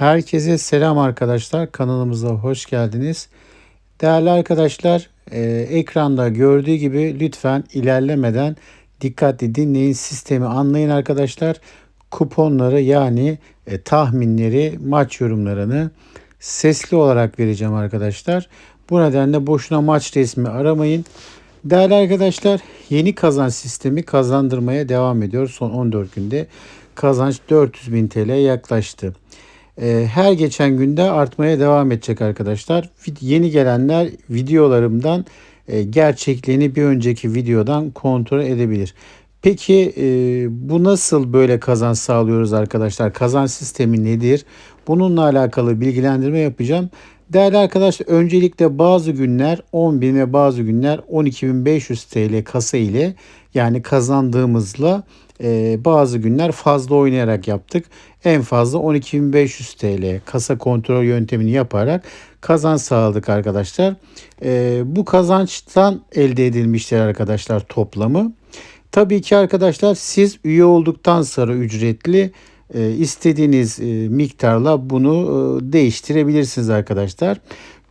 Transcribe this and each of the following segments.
Herkese selam arkadaşlar. Kanalımıza hoş geldiniz. Değerli arkadaşlar, e, ekranda gördüğü gibi lütfen ilerlemeden dikkatli dinleyin. Sistemi anlayın arkadaşlar. Kuponları yani e, tahminleri, maç yorumlarını sesli olarak vereceğim arkadaşlar. Bu nedenle boşuna maç resmi aramayın. Değerli arkadaşlar, yeni kazanç sistemi kazandırmaya devam ediyor. Son 14 günde kazanç 400 bin TL yaklaştı. Ee, her geçen günde artmaya devam edecek arkadaşlar. Yeni gelenler videolarımdan e, gerçekliğini bir önceki videodan kontrol edebilir. Peki e, bu nasıl böyle kazanç sağlıyoruz arkadaşlar? Kazanç sistemi nedir? Bununla alakalı bilgilendirme yapacağım. Değerli arkadaşlar öncelikle bazı günler 10.000 ve bazı günler 12.500 TL kasa ile yani kazandığımızla e, bazı günler fazla oynayarak yaptık. En fazla 12.500 TL kasa kontrol yöntemini yaparak kazanç sağladık arkadaşlar. E, bu kazançtan elde edilmişler arkadaşlar toplamı. Tabii ki arkadaşlar siz üye olduktan sonra ücretli e, istediğiniz e, miktarla bunu e, değiştirebilirsiniz arkadaşlar.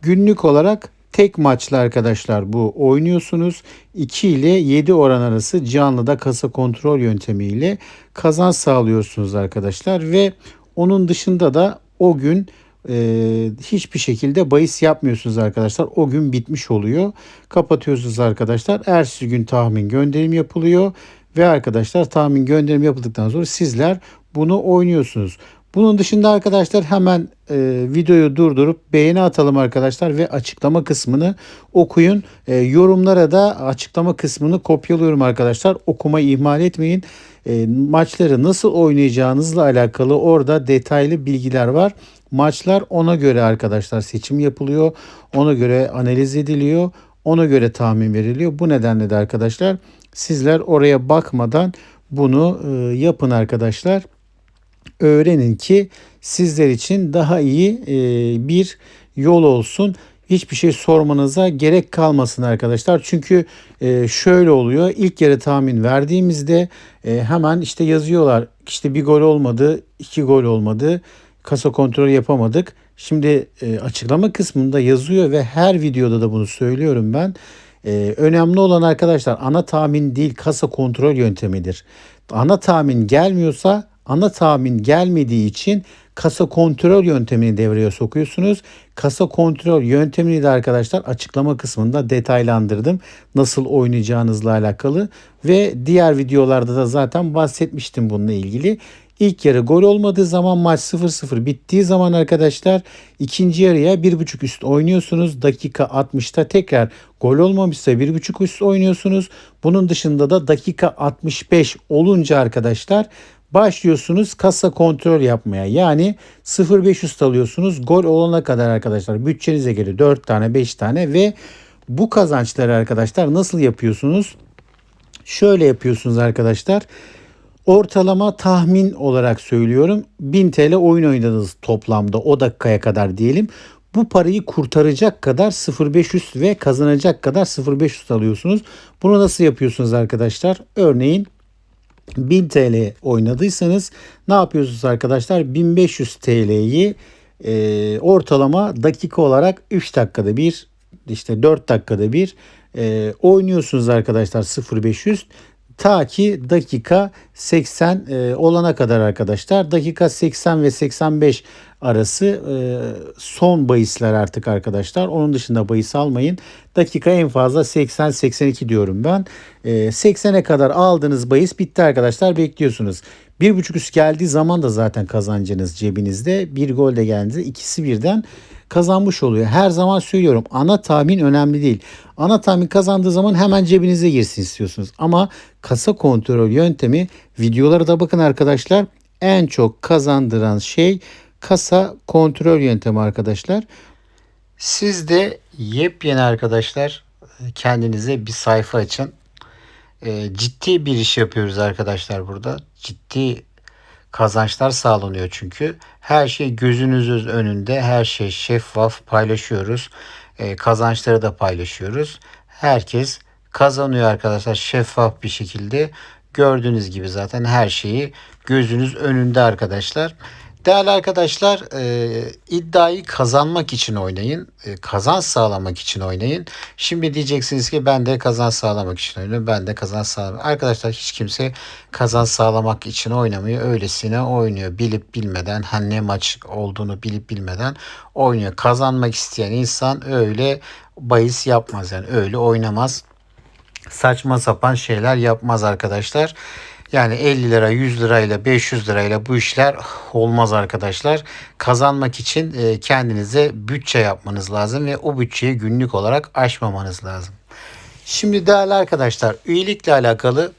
Günlük olarak tek maçlı arkadaşlar bu oynuyorsunuz. 2 ile 7 oran arası canlıda kasa kontrol yöntemiyle kazanç sağlıyorsunuz arkadaşlar ve onun dışında da o gün e, hiçbir şekilde bahis yapmıyorsunuz arkadaşlar. O gün bitmiş oluyor. Kapatıyorsunuz arkadaşlar. Ertesi gün tahmin gönderim yapılıyor ve arkadaşlar tahmin gönderim yapıldıktan sonra sizler bunu oynuyorsunuz. Bunun dışında arkadaşlar hemen e, videoyu durdurup beğeni atalım arkadaşlar ve açıklama kısmını okuyun. E, yorumlara da açıklama kısmını kopyalıyorum arkadaşlar. Okumayı ihmal etmeyin. E, maçları nasıl oynayacağınızla alakalı orada detaylı bilgiler var. Maçlar ona göre arkadaşlar seçim yapılıyor. Ona göre analiz ediliyor. Ona göre tahmin veriliyor. Bu nedenle de arkadaşlar sizler oraya bakmadan bunu e, yapın arkadaşlar öğrenin ki sizler için daha iyi e, bir yol olsun. Hiçbir şey sormanıza gerek kalmasın arkadaşlar. Çünkü e, şöyle oluyor. İlk yarı tahmin verdiğimizde e, hemen işte yazıyorlar. İşte bir gol olmadı, iki gol olmadı. Kasa kontrol yapamadık. Şimdi açıklama kısmında yazıyor ve her videoda da bunu söylüyorum ben. önemli olan arkadaşlar ana tahmin değil kasa kontrol yöntemidir. Ana tahmin gelmiyorsa ana tahmin gelmediği için kasa kontrol yöntemini devreye sokuyorsunuz. Kasa kontrol yöntemini de arkadaşlar açıklama kısmında detaylandırdım. Nasıl oynayacağınızla alakalı ve diğer videolarda da zaten bahsetmiştim bununla ilgili. İlk yarı gol olmadığı zaman maç 0-0 bittiği zaman arkadaşlar ikinci yarıya 1.5 üst oynuyorsunuz. Dakika 60'ta tekrar gol olmamışsa 1.5 üst oynuyorsunuz. Bunun dışında da dakika 65 olunca arkadaşlar başlıyorsunuz kasa kontrol yapmaya. Yani 0.500 alıyorsunuz gol olana kadar arkadaşlar bütçenize göre 4 tane 5 tane ve bu kazançları arkadaşlar nasıl yapıyorsunuz? Şöyle yapıyorsunuz arkadaşlar. Ortalama tahmin olarak söylüyorum. 1000 TL oyun oynadınız toplamda o dakikaya kadar diyelim. Bu parayı kurtaracak kadar 0500 ve kazanacak kadar 0500 alıyorsunuz. Bunu nasıl yapıyorsunuz arkadaşlar? Örneğin 1000 TL oynadıysanız ne yapıyorsunuz arkadaşlar? 1500 TL'yi e, ortalama dakika olarak 3 dakikada bir işte 4 dakikada bir e, oynuyorsunuz arkadaşlar 0500 ta ki dakika 80 e, olana kadar arkadaşlar. Dakika 80 ve 85 arası e, son bahisler artık arkadaşlar. Onun dışında bahis almayın. Dakika en fazla 80-82 diyorum ben. E, 80'e kadar aldığınız bahis bitti arkadaşlar. Bekliyorsunuz. Bir buçuk üst geldiği zaman da zaten kazancınız cebinizde. Bir gol de geldi. ikisi birden kazanmış oluyor. Her zaman söylüyorum ana tahmin önemli değil. Ana tahmin kazandığı zaman hemen cebinize girsin istiyorsunuz. Ama kasa kontrol yöntemi videolara da bakın arkadaşlar. En çok kazandıran şey kasa kontrol yöntemi arkadaşlar. Siz de yepyeni arkadaşlar kendinize bir sayfa açın. E, ciddi bir iş yapıyoruz arkadaşlar burada. Ciddi kazançlar sağlanıyor çünkü. Her şey gözünüzün önünde, her şey şeffaf paylaşıyoruz. E, kazançları da paylaşıyoruz. Herkes kazanıyor arkadaşlar şeffaf bir şekilde. Gördüğünüz gibi zaten her şeyi gözünüz önünde arkadaşlar. Değerli arkadaşlar e, iddiayı kazanmak için oynayın. E, kazanç sağlamak için oynayın. Şimdi diyeceksiniz ki ben de kazanç sağlamak için oynuyorum. Ben de kazanç sağlamak. Arkadaşlar hiç kimse kazanç sağlamak için oynamıyor. Öylesine oynuyor. Bilip bilmeden hani ne maç olduğunu bilip bilmeden oynuyor. Kazanmak isteyen insan öyle bahis yapmaz yani öyle oynamaz. Saçma sapan şeyler yapmaz arkadaşlar. Yani 50 lira, 100 lirayla, 500 lirayla bu işler olmaz arkadaşlar. Kazanmak için e, kendinize bütçe yapmanız lazım ve o bütçeyi günlük olarak aşmamanız lazım. Şimdi değerli arkadaşlar üyelikle alakalı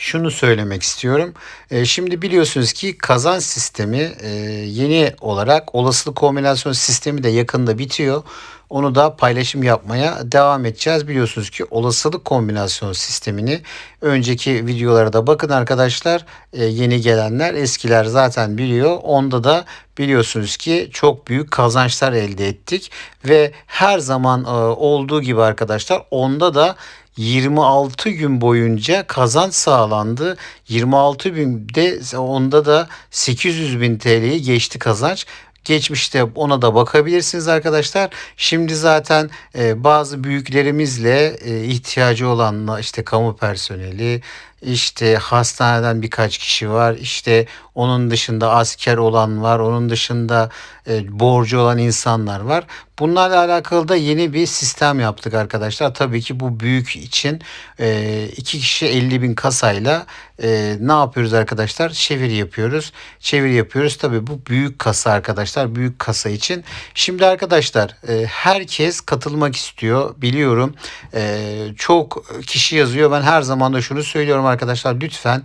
şunu söylemek istiyorum. E, şimdi biliyorsunuz ki kazan sistemi e, yeni olarak olasılık kombinasyon sistemi de yakında bitiyor. Onu da paylaşım yapmaya devam edeceğiz. Biliyorsunuz ki olasılık kombinasyon sistemini önceki videolara da bakın arkadaşlar. E, yeni gelenler eskiler zaten biliyor. Onda da biliyorsunuz ki çok büyük kazançlar elde ettik. Ve her zaman e, olduğu gibi arkadaşlar onda da 26 gün boyunca kazanç sağlandı. 26 günde onda da 800 bin TL'yi geçti kazanç. Geçmişte ona da bakabilirsiniz arkadaşlar. Şimdi zaten e, bazı büyüklerimizle e, ihtiyacı olan işte kamu personeli, işte hastaneden birkaç kişi var. İşte onun dışında asker olan var. Onun dışında e, borcu olan insanlar var. Bunlarla alakalı da yeni bir sistem yaptık arkadaşlar. Tabii ki bu büyük için e, iki kişi 50 bin kasayla e, ne yapıyoruz arkadaşlar? Çeviri yapıyoruz. Çeviri yapıyoruz. Tabii bu büyük kasa arkadaşlar. Büyük kasa için. Şimdi arkadaşlar e, herkes katılmak istiyor. Biliyorum. E, çok kişi yazıyor. Ben her zaman da şunu söylüyorum arkadaşlar lütfen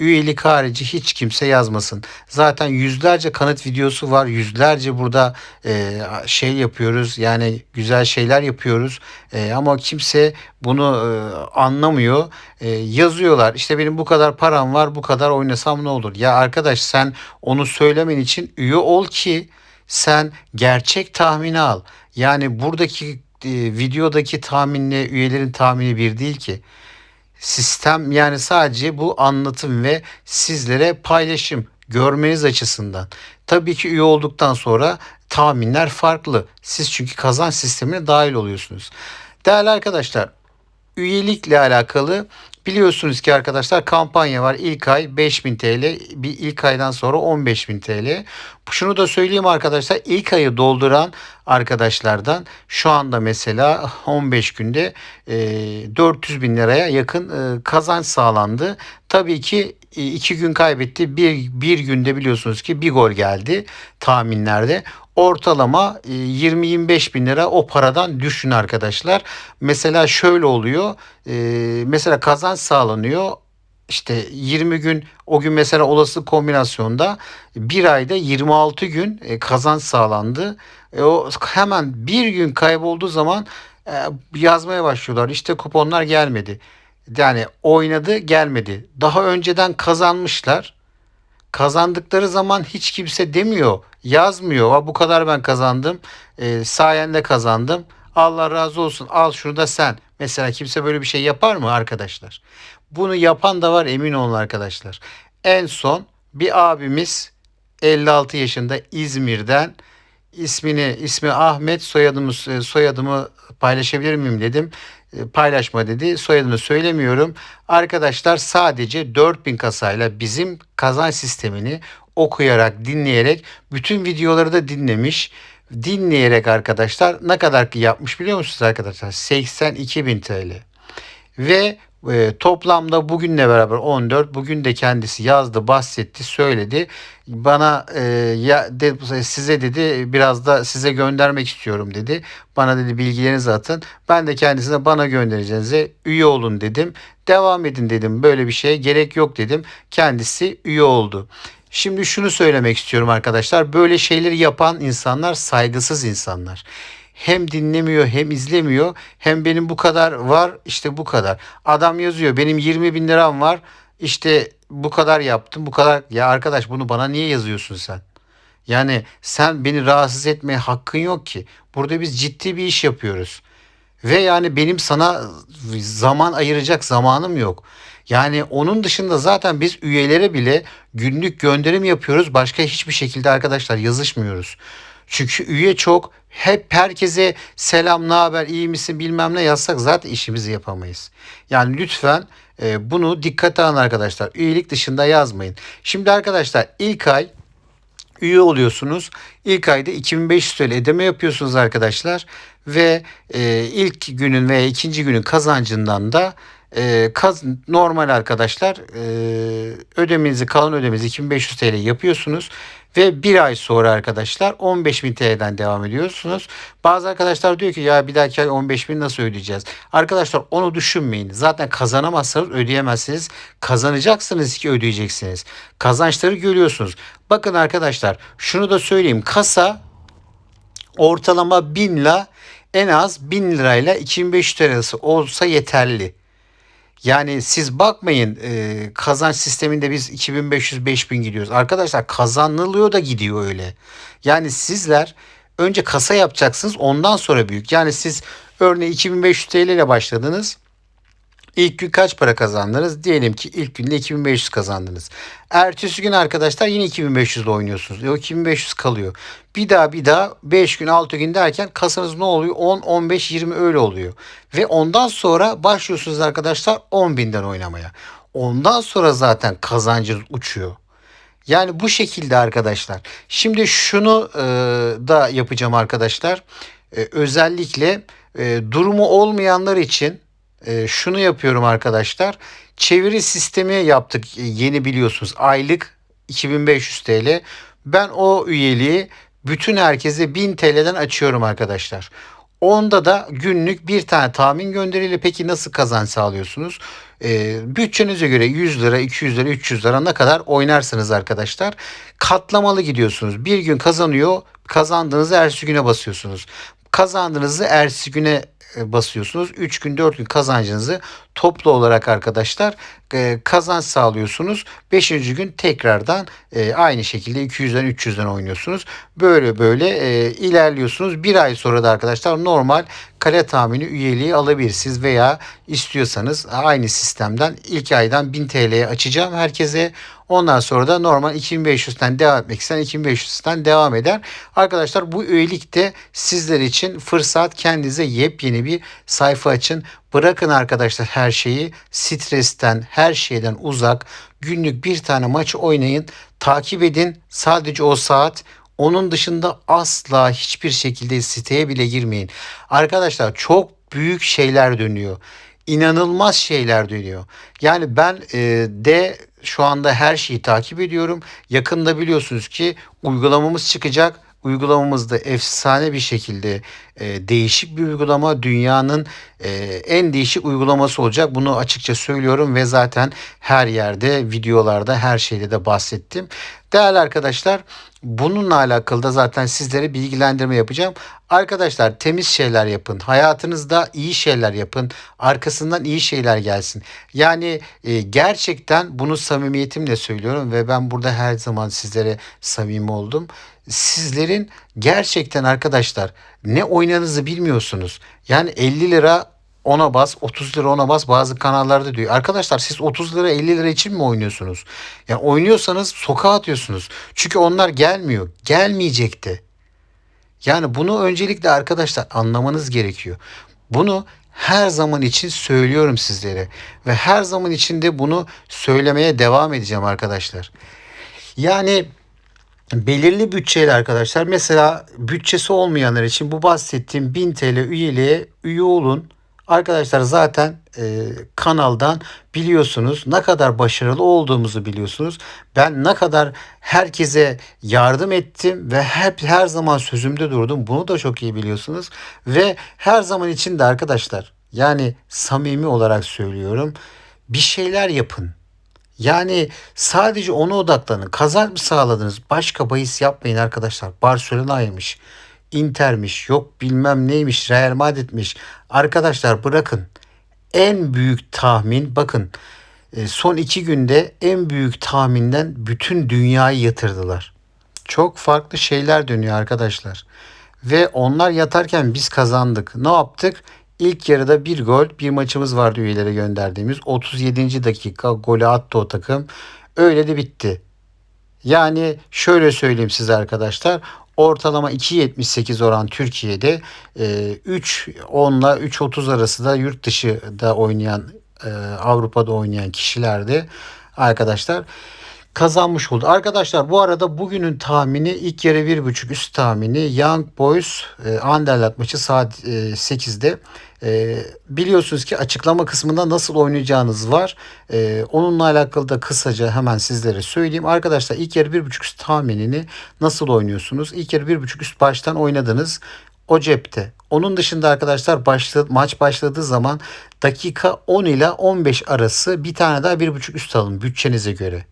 üyelik harici hiç kimse yazmasın. Zaten yüzlerce kanıt videosu var. Yüzlerce burada e, şey yapıyoruz. Yani güzel şeyler yapıyoruz. E, ama kimse bunu e, anlamıyor. E, yazıyorlar. İşte benim bu kadar param var. Bu kadar oynasam ne olur? Ya arkadaş sen onu söylemen için üye ol ki sen gerçek tahmini al. Yani buradaki e, videodaki tahminle üyelerin tahmini bir değil ki sistem yani sadece bu anlatım ve sizlere paylaşım görmeniz açısından. Tabii ki üye olduktan sonra tahminler farklı. Siz çünkü kazanç sistemine dahil oluyorsunuz. Değerli arkadaşlar, üyelikle alakalı biliyorsunuz ki arkadaşlar kampanya var. İlk ay 5000 TL, bir ilk aydan sonra 15000 TL. Şunu da söyleyeyim arkadaşlar. ilk ayı dolduran arkadaşlardan şu anda mesela 15 günde e, 400 bin liraya yakın e, kazanç sağlandı. Tabii ki e, iki gün kaybetti. Bir, bir günde biliyorsunuz ki bir gol geldi tahminlerde ortalama 20-25 e, bin lira o paradan düşün arkadaşlar. Mesela şöyle oluyor. E, mesela kazanç sağlanıyor işte 20 gün o gün mesela olası kombinasyonda bir ayda 26 gün e, kazanç sağlandı. E, o hemen bir gün kaybolduğu zaman yazmaya başlıyorlar. İşte kuponlar gelmedi. Yani oynadı gelmedi. Daha önceden kazanmışlar. Kazandıkları zaman hiç kimse demiyor, yazmıyor. Bu kadar ben kazandım. E, sayende kazandım. Allah razı olsun. Al şunu da sen. Mesela kimse böyle bir şey yapar mı arkadaşlar? Bunu yapan da var emin olun arkadaşlar. En son bir abimiz 56 yaşında İzmir'den ismini ismi Ahmet soyadımı soyadımı paylaşabilir miyim dedim. E, paylaşma dedi. Soyadını söylemiyorum. Arkadaşlar sadece 4000 kasayla bizim kazanç sistemini okuyarak, dinleyerek bütün videoları da dinlemiş. Dinleyerek arkadaşlar ne kadar yapmış biliyor musunuz arkadaşlar? 82 bin TL. Ve e, toplamda bugünle beraber 14. Bugün de kendisi yazdı, bahsetti, söyledi. Bana e, ya de, size dedi biraz da size göndermek istiyorum dedi. Bana dedi bilgilerinizi atın. Ben de kendisine bana göndereceğinize üye olun dedim. Devam edin dedim. Böyle bir şeye gerek yok dedim. Kendisi üye oldu. Şimdi şunu söylemek istiyorum arkadaşlar. Böyle şeyleri yapan insanlar saygısız insanlar hem dinlemiyor hem izlemiyor hem benim bu kadar var işte bu kadar. Adam yazıyor benim 20 bin liram var işte bu kadar yaptım bu kadar. Ya arkadaş bunu bana niye yazıyorsun sen? Yani sen beni rahatsız etmeye hakkın yok ki. Burada biz ciddi bir iş yapıyoruz. Ve yani benim sana zaman ayıracak zamanım yok. Yani onun dışında zaten biz üyelere bile günlük gönderim yapıyoruz. Başka hiçbir şekilde arkadaşlar yazışmıyoruz. Çünkü üye çok. Hep herkese selam, ne haber, iyi misin bilmem ne yazsak zaten işimizi yapamayız. Yani lütfen e, bunu dikkate alın arkadaşlar. Üyelik dışında yazmayın. Şimdi arkadaşlar ilk ay üye oluyorsunuz. İlk ayda 2500 TL ödeme yapıyorsunuz arkadaşlar ve e, ilk günün veya ikinci günün kazancından da e, kaz, normal arkadaşlar e, ödemenizi kalan ödemenizi 2500 TL yapıyorsunuz ve bir ay sonra arkadaşlar 15.000 TL'den devam ediyorsunuz. Bazı arkadaşlar diyor ki ya bir dahaki ay 15.000 nasıl ödeyeceğiz? Arkadaşlar onu düşünmeyin. Zaten kazanamazsanız ödeyemezsiniz. Kazanacaksınız ki ödeyeceksiniz. Kazançları görüyorsunuz. Bakın arkadaşlar şunu da söyleyeyim. Kasa ortalama 1000 ile en az 1000 lirayla 2500 TL arası olsa yeterli. Yani siz bakmayın e, kazanç sisteminde biz 2500-5000 gidiyoruz. Arkadaşlar kazanılıyor da gidiyor öyle. Yani sizler önce kasa yapacaksınız ondan sonra büyük. Yani siz örneğin 2500 TL ile başladınız. İlk gün kaç para kazandınız? Diyelim ki ilk günde 2500 kazandınız. Ertesi gün arkadaşlar yine 2500 ile oynuyorsunuz. O 2500 kalıyor. Bir daha bir daha 5 gün 6 gün derken kasanız ne oluyor? 10, 15, 20 öyle oluyor. Ve ondan sonra başlıyorsunuz arkadaşlar 10 binden oynamaya. Ondan sonra zaten kazancınız uçuyor. Yani bu şekilde arkadaşlar. Şimdi şunu e, da yapacağım arkadaşlar. E, özellikle e, durumu olmayanlar için e, şunu yapıyorum arkadaşlar. Çeviri sistemi yaptık e, yeni biliyorsunuz. Aylık 2500 TL. Ben o üyeliği bütün herkese 1000 TL'den açıyorum arkadaşlar. Onda da günlük bir tane tahmin gönderiyle peki nasıl kazanç sağlıyorsunuz? E, bütçenize göre 100 lira, 200 lira, 300 lira ne kadar oynarsınız arkadaşlar. Katlamalı gidiyorsunuz. Bir gün kazanıyor, kazandığınızı ertesi güne basıyorsunuz. Kazandığınızı ertesi güne basıyorsunuz. 3 gün 4 gün kazancınızı toplu olarak arkadaşlar e, kazanç sağlıyorsunuz. 5. gün tekrardan e, aynı şekilde 200'den 300'den oynuyorsunuz. Böyle böyle ilerliyorsunuz. Bir ay sonra da arkadaşlar normal kale tahmini üyeliği alabilirsiniz veya istiyorsanız aynı sistemden ilk aydan 1000 TL'ye açacağım herkese. Ondan sonra da normal 2500'ten devam etmek isteyen 2500'ten devam eder. Arkadaşlar bu üyelik de sizler için fırsat kendinize yepyeni bir sayfa açın. Bırakın arkadaşlar her şeyi stresten her şeyden uzak günlük bir tane maç oynayın. Takip edin sadece o saat onun dışında asla hiçbir şekilde siteye bile girmeyin. Arkadaşlar çok büyük şeyler dönüyor. İnanılmaz şeyler dönüyor. Yani ben e, de şu anda her şeyi takip ediyorum. Yakında biliyorsunuz ki uygulamamız çıkacak uygulamamızda efsane bir şekilde e, değişik bir uygulama dünyanın e, en değişik uygulaması olacak. Bunu açıkça söylüyorum ve zaten her yerde videolarda her şeyde de bahsettim. Değerli arkadaşlar bununla alakalı da zaten sizlere bilgilendirme yapacağım. Arkadaşlar temiz şeyler yapın. Hayatınızda iyi şeyler yapın. Arkasından iyi şeyler gelsin. Yani e, gerçekten bunu samimiyetimle söylüyorum ve ben burada her zaman sizlere samimi oldum. Sizlerin gerçekten arkadaşlar ne oynadığınızı bilmiyorsunuz. Yani 50 lira ona bas 30 lira ona bas bazı kanallarda diyor. Arkadaşlar siz 30 lira 50 lira için mi oynuyorsunuz? Yani oynuyorsanız sokağa atıyorsunuz. Çünkü onlar gelmiyor. Gelmeyecekti. Yani bunu öncelikle arkadaşlar anlamanız gerekiyor. Bunu her zaman için söylüyorum sizlere ve her zaman içinde bunu söylemeye devam edeceğim arkadaşlar. Yani belirli bütçeyle arkadaşlar mesela bütçesi olmayanlar için bu bahsettiğim 1000 TL üyeliğe üye olun. Arkadaşlar zaten e, kanaldan biliyorsunuz ne kadar başarılı olduğumuzu biliyorsunuz. Ben ne kadar herkese yardım ettim ve hep her zaman sözümde durdum. Bunu da çok iyi biliyorsunuz. Ve her zaman için de arkadaşlar yani samimi olarak söylüyorum. Bir şeyler yapın. Yani sadece ona odaklanın. Kazanç mı sağladınız? Başka bahis yapmayın arkadaşlar. Barcelona'ymış. Inter'miş, yok bilmem neymiş, Real Madrid'miş. Arkadaşlar bırakın. En büyük tahmin bakın e, son iki günde en büyük tahminden bütün dünyayı yatırdılar. Çok farklı şeyler dönüyor arkadaşlar. Ve onlar yatarken biz kazandık. Ne yaptık? İlk yarıda bir gol, bir maçımız vardı üyelere gönderdiğimiz. 37. dakika golü attı o takım. Öyle de bitti. Yani şöyle söyleyeyim size arkadaşlar. Ortalama 2.78 oran Türkiye'de 3 10 ile 3.30 arası da yurt dışında oynayan e, Avrupa'da oynayan kişilerde. Arkadaşlar kazanmış oldu. Arkadaşlar bu arada bugünün tahmini ilk yarı 1.5 üst tahmini Young Boys e, Anderlecht maçı saat e, 8'de. E, biliyorsunuz ki açıklama kısmında nasıl oynayacağınız var. E, onunla alakalı da kısaca hemen sizlere söyleyeyim. Arkadaşlar ilk yarı 1.5 üst tahminini nasıl oynuyorsunuz? İlk yarı 1.5 üst baştan oynadınız o cepte. Onun dışında arkadaşlar başladı, maç başladığı zaman dakika 10 ile 15 arası bir tane daha 1.5 üst alın bütçenize göre.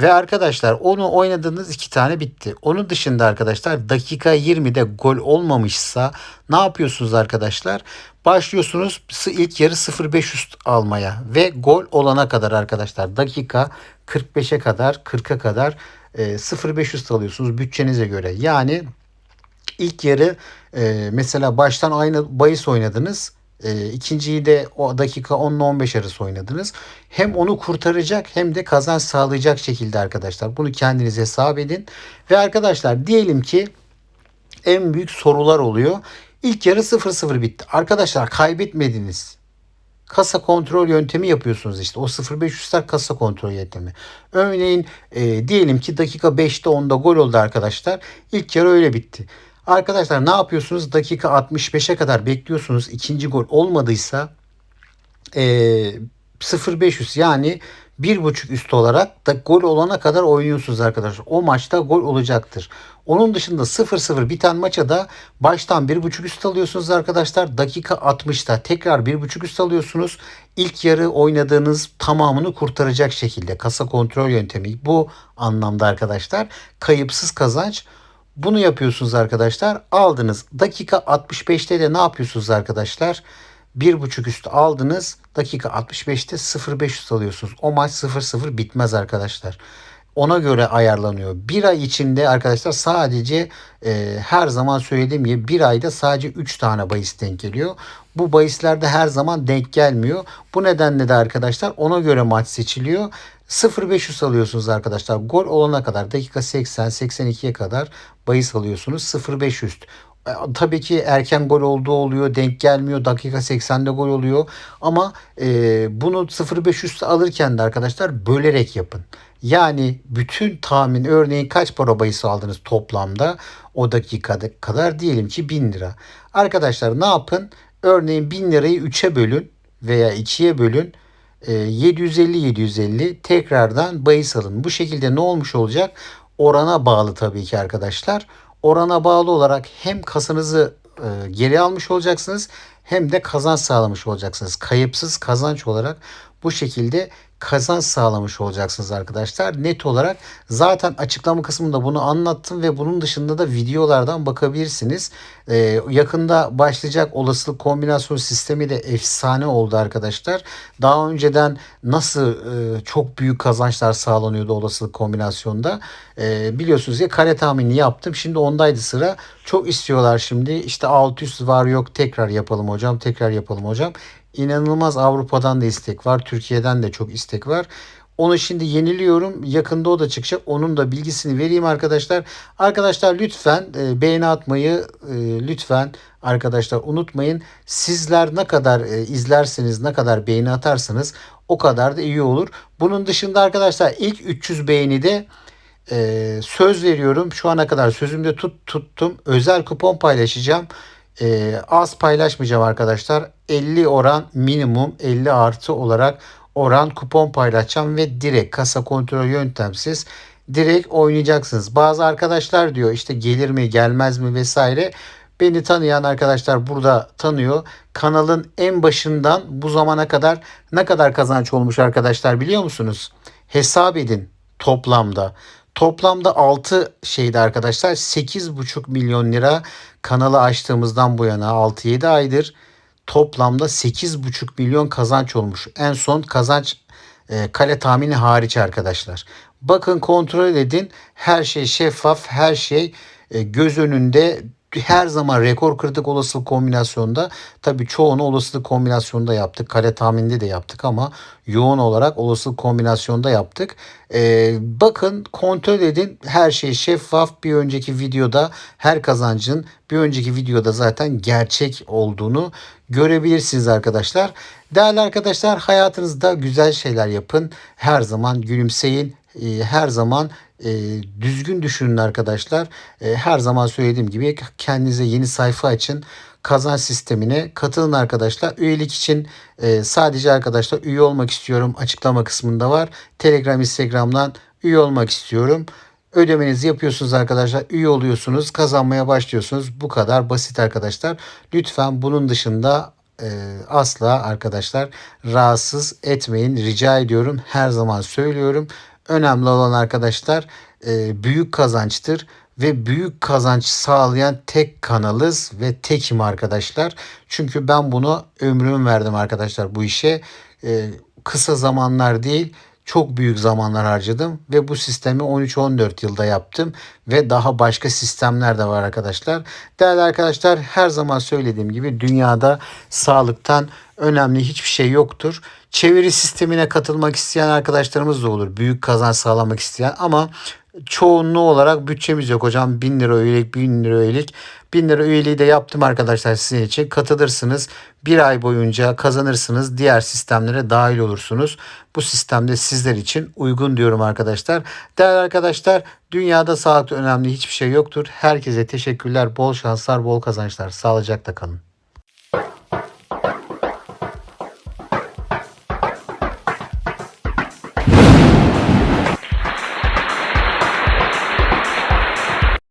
Ve arkadaşlar onu oynadığınız iki tane bitti. Onun dışında arkadaşlar dakika 20'de gol olmamışsa ne yapıyorsunuz arkadaşlar? Başlıyorsunuz ilk yarı 0.5 üst almaya ve gol olana kadar arkadaşlar dakika 45'e kadar 40'a kadar e, 0.5 üst alıyorsunuz bütçenize göre. Yani ilk yarı e, mesela baştan aynı bahis oynadınız. E, ikinciyi de o dakika 10 ile 15 arası oynadınız. Hem onu kurtaracak hem de kazanç sağlayacak şekilde arkadaşlar. Bunu kendiniz hesap edin. Ve arkadaşlar diyelim ki en büyük sorular oluyor. İlk yarı 0-0 bitti. Arkadaşlar kaybetmediniz. Kasa kontrol yöntemi yapıyorsunuz işte. O 0500'ler kasa kontrol yöntemi. Örneğin e, diyelim ki dakika 5'te 10'da gol oldu arkadaşlar. İlk yarı öyle bitti. Arkadaşlar ne yapıyorsunuz? Dakika 65'e kadar bekliyorsunuz. İkinci gol olmadıysa e, 0500 yani bir buçuk üst olarak da gol olana kadar oynuyorsunuz arkadaşlar. O maçta gol olacaktır. Onun dışında 0-0 biten maça da baştan bir buçuk üst alıyorsunuz arkadaşlar. Dakika 60'ta tekrar bir buçuk üst alıyorsunuz. İlk yarı oynadığınız tamamını kurtaracak şekilde kasa kontrol yöntemi bu anlamda arkadaşlar. Kayıpsız kazanç bunu yapıyorsunuz arkadaşlar. Aldınız. Dakika 65'te de ne yapıyorsunuz arkadaşlar? 1.5 üstü aldınız. Dakika 65'te 0.500 alıyorsunuz. O maç 0-0 bitmez arkadaşlar. Ona göre ayarlanıyor. Bir ay içinde arkadaşlar sadece e, her zaman söylediğim gibi bir ayda sadece 3 tane bahis denk geliyor. Bu bahislerde her zaman denk gelmiyor. Bu nedenle de arkadaşlar ona göre maç seçiliyor. 0-500 alıyorsunuz arkadaşlar. Gol olana kadar dakika 80-82'ye kadar bahis alıyorsunuz. 0-500. E, tabii ki erken gol olduğu oluyor. Denk gelmiyor. Dakika 80'de gol oluyor. Ama e, bunu 0-500 alırken de arkadaşlar bölerek yapın. Yani bütün tahmin örneğin kaç para bahis aldınız toplamda o dakikada kadar diyelim ki 1000 lira. Arkadaşlar ne yapın? Örneğin 1000 lirayı 3'e bölün veya 2'ye bölün. 750-750 ee, tekrardan bahis alın. Bu şekilde ne olmuş olacak? Orana bağlı tabii ki arkadaşlar. Orana bağlı olarak hem kasanızı e, geri almış olacaksınız hem de kazanç sağlamış olacaksınız. Kayıpsız kazanç olarak bu şekilde kazanç sağlamış olacaksınız arkadaşlar. Net olarak zaten açıklama kısmında bunu anlattım ve bunun dışında da videolardan bakabilirsiniz. Ee, yakında başlayacak olasılık kombinasyon sistemi de efsane oldu arkadaşlar. Daha önceden nasıl e, çok büyük kazançlar sağlanıyordu olasılık kombinasyonda. E, biliyorsunuz ya kare tahmini yaptım. Şimdi ondaydı sıra. Çok istiyorlar şimdi. İşte 600 var yok tekrar yapalım hocam. Tekrar yapalım hocam inanılmaz Avrupa'dan da istek var. Türkiye'den de çok istek var. Onu şimdi yeniliyorum. Yakında o da çıkacak. Onun da bilgisini vereyim arkadaşlar. Arkadaşlar lütfen e, beğeni atmayı e, lütfen arkadaşlar unutmayın. Sizler ne kadar e, izlerseniz ne kadar beğeni atarsanız o kadar da iyi olur. Bunun dışında arkadaşlar ilk 300 beğeni de e, söz veriyorum. Şu ana kadar sözümde tut, tuttum. Özel kupon paylaşacağım. E, az paylaşmayacağım arkadaşlar. 50 oran minimum 50 artı olarak oran kupon paylaşacağım ve direkt kasa kontrol yöntemsiz direkt oynayacaksınız. Bazı arkadaşlar diyor işte gelir mi gelmez mi vesaire. Beni tanıyan arkadaşlar burada tanıyor. Kanalın en başından bu zamana kadar ne kadar kazanç olmuş arkadaşlar biliyor musunuz? Hesap edin toplamda. Toplamda 6 şeydi arkadaşlar 8,5 milyon lira kanalı açtığımızdan bu yana 6-7 aydır toplamda 8,5 milyon kazanç olmuş. En son kazanç e, kale tahmini hariç arkadaşlar. Bakın kontrol edin her şey şeffaf her şey e, göz önünde her zaman rekor kırdık olasılık kombinasyonda. Tabii çoğunu olasılık kombinasyonda yaptık. Kale tahmininde de yaptık ama yoğun olarak olasılık kombinasyonda yaptık. Ee, bakın kontrol edin her şey şeffaf. Bir önceki videoda her kazancın bir önceki videoda zaten gerçek olduğunu görebilirsiniz arkadaşlar. Değerli arkadaşlar hayatınızda güzel şeyler yapın. Her zaman gülümseyin. Ee, her zaman e, düzgün düşünün arkadaşlar. E, her zaman söylediğim gibi kendinize yeni sayfa açın. Kazanç sistemine katılın arkadaşlar. Üyelik için e, sadece arkadaşlar üye olmak istiyorum. Açıklama kısmında var. Telegram, Instagram'dan üye olmak istiyorum. Ödemenizi yapıyorsunuz arkadaşlar. Üye oluyorsunuz. Kazanmaya başlıyorsunuz. Bu kadar basit arkadaşlar. Lütfen bunun dışında e, asla arkadaşlar rahatsız etmeyin. Rica ediyorum. Her zaman söylüyorum. Önemli olan arkadaşlar e, büyük kazançtır ve büyük kazanç sağlayan tek kanalız ve tekim arkadaşlar. Çünkü ben bunu ömrümü verdim arkadaşlar bu işe. E, kısa zamanlar değil çok büyük zamanlar harcadım ve bu sistemi 13-14 yılda yaptım ve daha başka sistemler de var arkadaşlar. Değerli arkadaşlar her zaman söylediğim gibi dünyada sağlıktan önemli hiçbir şey yoktur. Çeviri sistemine katılmak isteyen arkadaşlarımız da olur. Büyük kazanç sağlamak isteyen ama çoğunluğu olarak bütçemiz yok hocam. 1000 lira üyelik, 1000 lira üyelik. 1000 lira üyeliği de yaptım arkadaşlar sizin için. Katılırsınız. Bir ay boyunca kazanırsınız. Diğer sistemlere dahil olursunuz. Bu sistemde sizler için uygun diyorum arkadaşlar. Değerli arkadaşlar dünyada sağlıkta önemli hiçbir şey yoktur. Herkese teşekkürler. Bol şanslar, bol kazançlar. Sağlıcakla kalın.